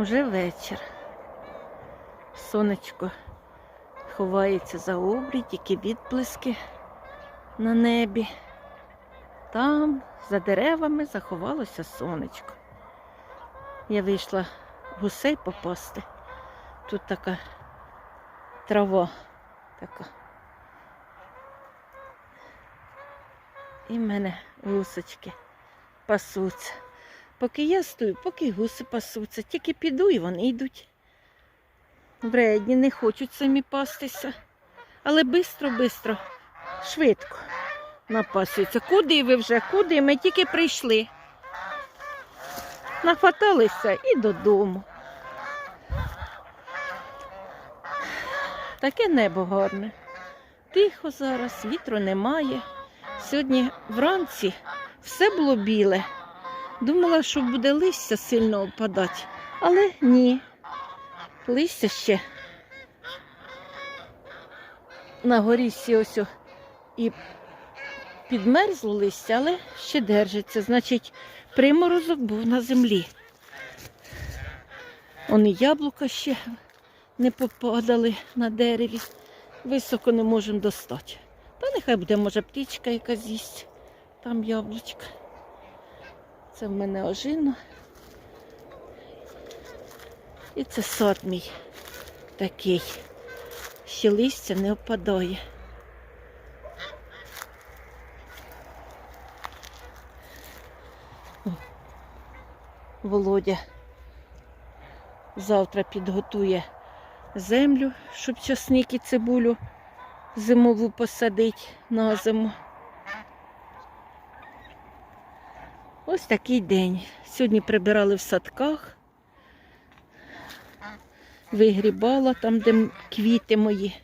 Уже вечір. Сонечко ховається за обрій, тільки відблиски на небі. Там, за деревами, заховалося сонечко. Я вийшла гусей попасти. Тут така трава така. І в мене гусочки пасуться. Поки я стою, поки гуси пасуться. Тільки піду і вони йдуть. Вредні, не хочуть самі пастися. Але бистро-бистро, швидко напасуються. Куди ви вже? Куди? Ми тільки прийшли. Нахваталися і додому. Таке небо гарне. Тихо зараз, вітру немає. Сьогодні вранці все було біле. Думала, що буде листя сильно опадати, але ні. Листя ще на горі ось і підмерзло листя, але ще держиться. Значить, приморозок був на землі. Вони яблука ще не попадали на дереві. Високо не можемо достати. Та нехай буде, може, птичка яка з'їсть. Там яблучка. Це в мене ожина. І це сад мій такий. Ще листя не опадає. Володя завтра підготує землю, щоб часник і цибулю зимову посадити на зиму. Ось такий день. Сьогодні прибирали в садках, вигрібала там, де квіти мої.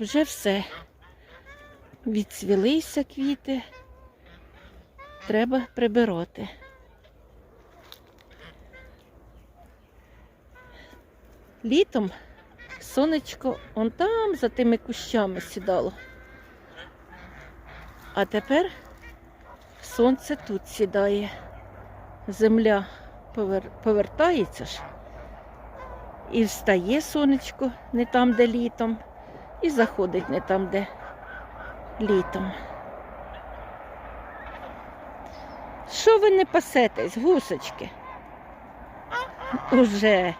Вже все. Відцвілися квіти. Треба прибирати. Літом сонечко он там за тими кущами сідало. А тепер сонце тут сідає. Земля повер- повертається ж. І встає сонечко не там, де літом, і заходить не там, де літом. Що ви не пасетесь, гусочки? Уже.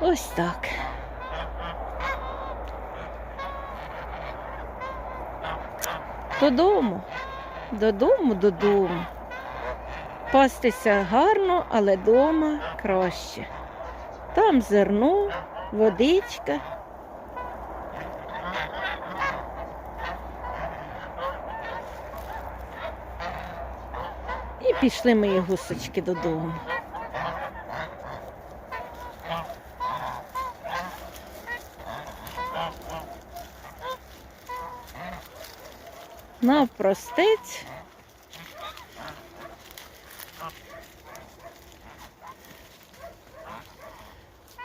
Ось так. Додому, додому, додому. Пастися гарно, але дома краще. Там зерно, водичка. І пішли мої гусочки додому. Навпростець.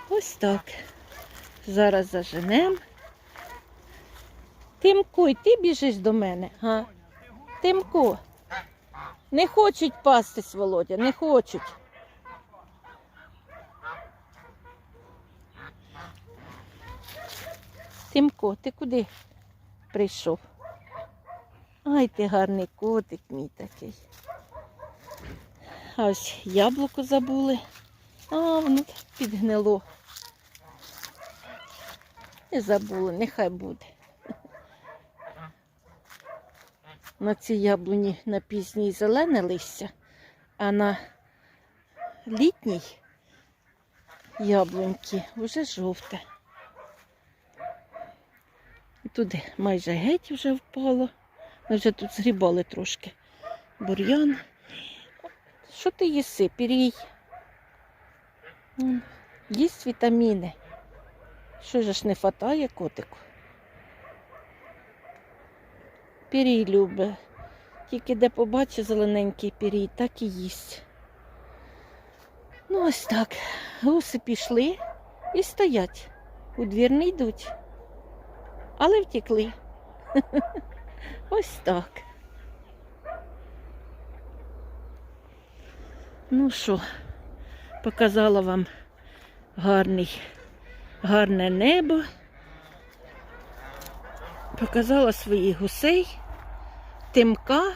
Ось так. Зараз заженем. Тимку, і ти біжиш до мене, га? Тимку. Не хочуть пастись, Володя, не хочуть. Тимко, ти куди прийшов? Ай, ти гарний котик мій такий. А ось яблуко забули. А, воно підгнило. Не забули, нехай буде. На цій яблуні на пізній зелене листя, а на літній яблуньки вже жовте. Туди майже геть вже впало. Ми вже тут згрібали трошки бур'ян. Що ти їси? Пірій. Їсть вітаміни. Що ж не хватає котику? Пірій любить. Тільки де побачить зелененький пірій, так і їсть. Ну, ось так. Гуси пішли і стоять. У двір не йдуть. Але втекли. Ось так. Ну що, показала вам гарний, гарне небо. Показала своїх гусей, тимка.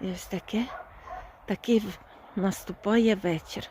І ось таке, такий наступає вечір.